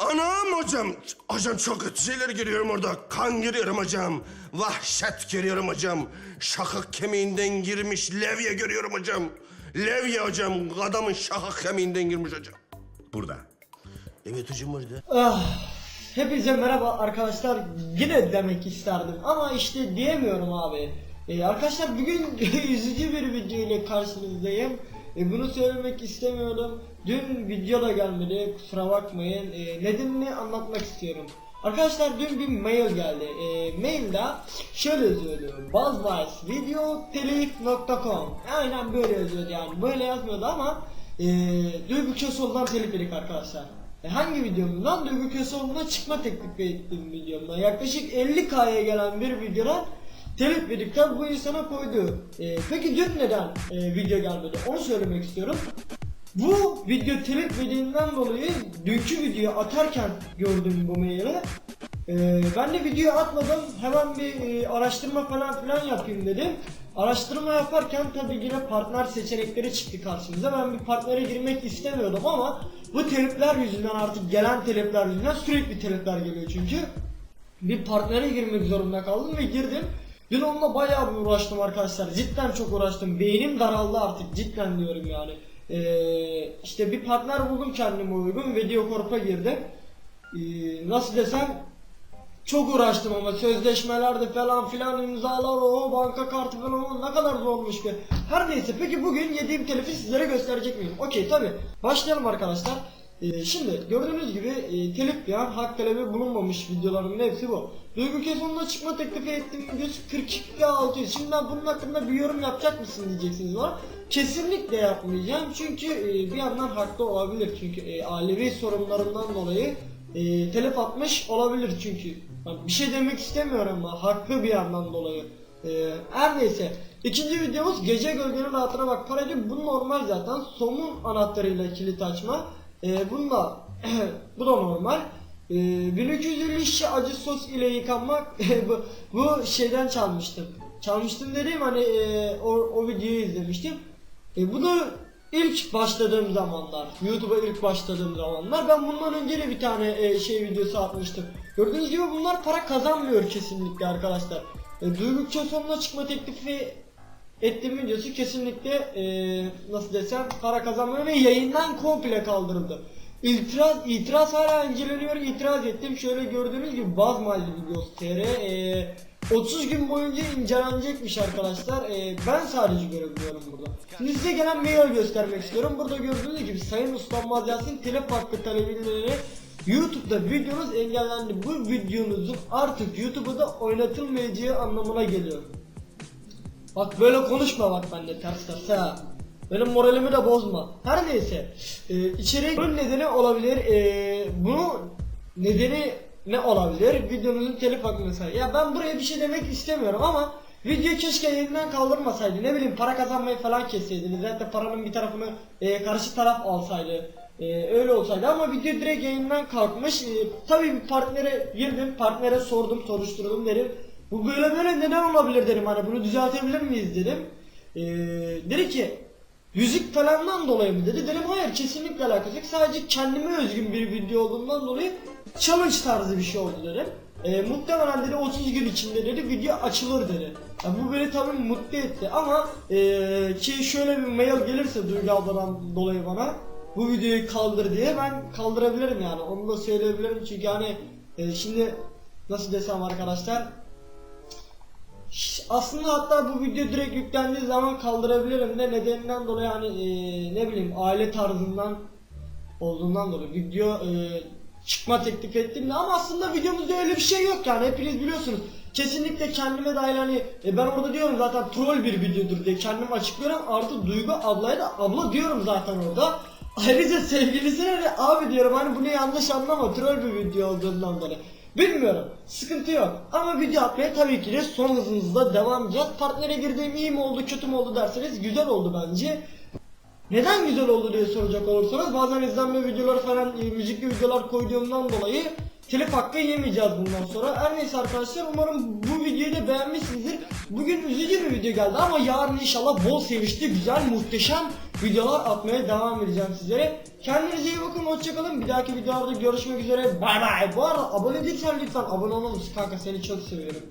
Anam hocam. Hocam çok kötü şeyler görüyorum orada. Kan görüyorum hocam. Vahşet görüyorum hocam. Şakak kemiğinden girmiş levye görüyorum hocam. Levye hocam. Adamın şakak kemiğinden girmiş hocam. Burada. Evet hocam orada. Ah, hepinize merhaba arkadaşlar. Yine demek isterdim ama işte diyemiyorum abi. Ee, arkadaşlar bugün üzücü bir video ile karşınızdayım. Ee, bunu söylemek istemiyordum. Dün video da gelmedi kusura bakmayın. Ee, nedenini anlatmak istiyorum. Arkadaşlar dün bir mail geldi. Ee, mailde şöyle yazıyordu. buzzwisevideotelif.com Aynen böyle yazıyordu yani. Böyle yazmıyordu ama e, Duygu Kösoğlu'dan telif yedik arkadaşlar. E, hangi videomdan? Duygu Kösoğlu'na çıkma teklif ettiğim videomdan. Yaklaşık 50k'ya gelen bir videoda telif verdikten bu insana koydu. E, peki dün neden e, video gelmedi? Onu söylemek istiyorum. Bu video telif yediğinden dolayı dünkü videoyu atarken gördüm bu maili. Ee, ben de video atmadım. Hemen bir e, araştırma falan filan yapayım dedim. Araştırma yaparken tabii yine partner seçenekleri çıktı karşımıza. Ben bir partnere girmek istemiyordum ama bu telifler yüzünden artık gelen telifler yüzünden sürekli telifler geliyor çünkü. Bir partnere girmek zorunda kaldım ve girdim. Dün onunla bayağı bir uğraştım arkadaşlar. Cidden çok uğraştım. Beynim daraldı artık. Cidden diyorum yani. Ee, işte bir partner buldum kendime uygun. Video Corp'a girdim. Ee, nasıl desem çok uğraştım ama sözleşmelerde falan filan imzalar o banka kartı falan o ne kadar zormuş ki. Her neyse peki bugün yediğim telifi sizlere gösterecek miyim? Okey tabi. Başlayalım arkadaşlar. Ee, şimdi gördüğünüz gibi e, telif yani hak talebi bulunmamış videolarımın hepsi bu. Duygu Kezoğlu'na çıkma teklifi ettiğim videosu 42 600. Şimdi ben bunun hakkında bir yorum yapacak mısın diyeceksiniz var. Kesinlikle yapmayacağım çünkü e, bir yandan haklı olabilir çünkü e, ailevi sorunlarından dolayı telef atmış olabilir çünkü. Bir şey demek istemiyorum ama haklı bir yandan dolayı. E, her neyse. İkinci videomuz gece gölgenin rahatına bak paraydı. Bu normal zaten. Somun anahtarıyla kilit açma. E, bunda bu da normal. E, 1250 şişe acı sos ile yıkanmak bu, bu şeyden çalmıştım. Çalmıştım dediğim hani e, o, o videoyu izlemiştim. E, bu da ilk başladığım zamanlar, YouTube'a ilk başladığım zamanlar ben bundan önce de bir tane e, şey videosu atmıştım. Gördüğünüz gibi bunlar para kazanmıyor kesinlikle arkadaşlar. E, Duygu sonuna çıkma teklifi ettiğim videosu kesinlikle e, nasıl desem para kazanmıyor ve yayından komple kaldırıldı. İtiraz, itiraz hala inceleniyor, itiraz ettim. Şöyle gördüğünüz gibi Baz Mahalli videosu TR e, 30 gün boyunca incelenecekmiş arkadaşlar. E, ben sadece görebiliyorum burada. Şimdi size gelen mail göstermek istiyorum. Burada gördüğünüz gibi Sayın Uslanmaz Yasin telef hakkı talebiyle YouTube'da videonuz engellendi. Bu videonuzun artık YouTube'da oynatılmayacağı anlamına geliyor. Bak böyle konuşma bak bende ters ters ha. Benim moralimi de bozma. Her neyse. Ee, içeriğin bunun nedeni olabilir. Ee, bunu nedeni ne olabilir? Videonuzun telif hakkı mesela. Ya ben buraya bir şey demek istemiyorum ama video keşke yayından kaldırmasaydı. Ne bileyim para kazanmayı falan kesseydiniz. Zaten paranın bir tarafını e, karşı taraf alsaydı. E, öyle olsaydı ama video direkt yayından kalkmış. E, tabii bir partnere girdim. Partnere sordum, soruşturdum dedim. Bu böyle böyle neden olabilir dedim. Hani bunu düzeltebilir miyiz dedim. E, dedi ki Yüzük falandan dolayı mı dedi. Dedim hayır kesinlikle alakası yok. Sadece kendime özgün bir video olduğundan dolayı challenge tarzı bir şey oldu dedim. E, muhtemelen dedi 30 gün içinde dedi video açılır dedi. Ya bu beni tabii mutlu etti ama e, ki şöyle bir mail gelirse Duygu abladan dolayı bana bu videoyu kaldır diye ben kaldırabilirim yani onu da söyleyebilirim çünkü hani e, şimdi nasıl desem arkadaşlar Aslında hatta bu video direkt yüklendiği zaman kaldırabilirim de nedeninden dolayı hani e, ne bileyim aile tarzından olduğundan dolayı video e, çıkma teklif ettim de ama aslında videomuzda öyle bir şey yok yani hepiniz biliyorsunuz. Kesinlikle kendime dahil hani e, ben orada diyorum zaten troll bir videodur diye kendim açıklıyorum artı Duygu ablaya da abla diyorum zaten orada. Ayrıca sevgilisine de abi diyorum hani bunu yanlış anlama troll bir video olduğundan dolayı. Bilmiyorum. Sıkıntı yok. Ama video atmaya tabii ki de son hızımızda devam edeceğiz. Partnere girdiğim iyi mi oldu kötü mü oldu derseniz güzel oldu bence. Neden güzel oldu diye soracak olursanız bazen izlenme videoları falan e, müzikli videolar koyduğumdan dolayı telif hakkı yemeyeceğiz bundan sonra. Her neyse arkadaşlar umarım bu videoyu da beğenmişsinizdir. Bugün üzücü bir video geldi ama yarın inşallah bol sevinçli, güzel, muhteşem videolar atmaya devam edeceğim sizlere. Kendinize iyi bakın hoşçakalın. Bir dahaki videolarda görüşmek üzere. Bay bay. Bu arada abone değilsen lütfen abone olur musun kanka seni çok seviyorum.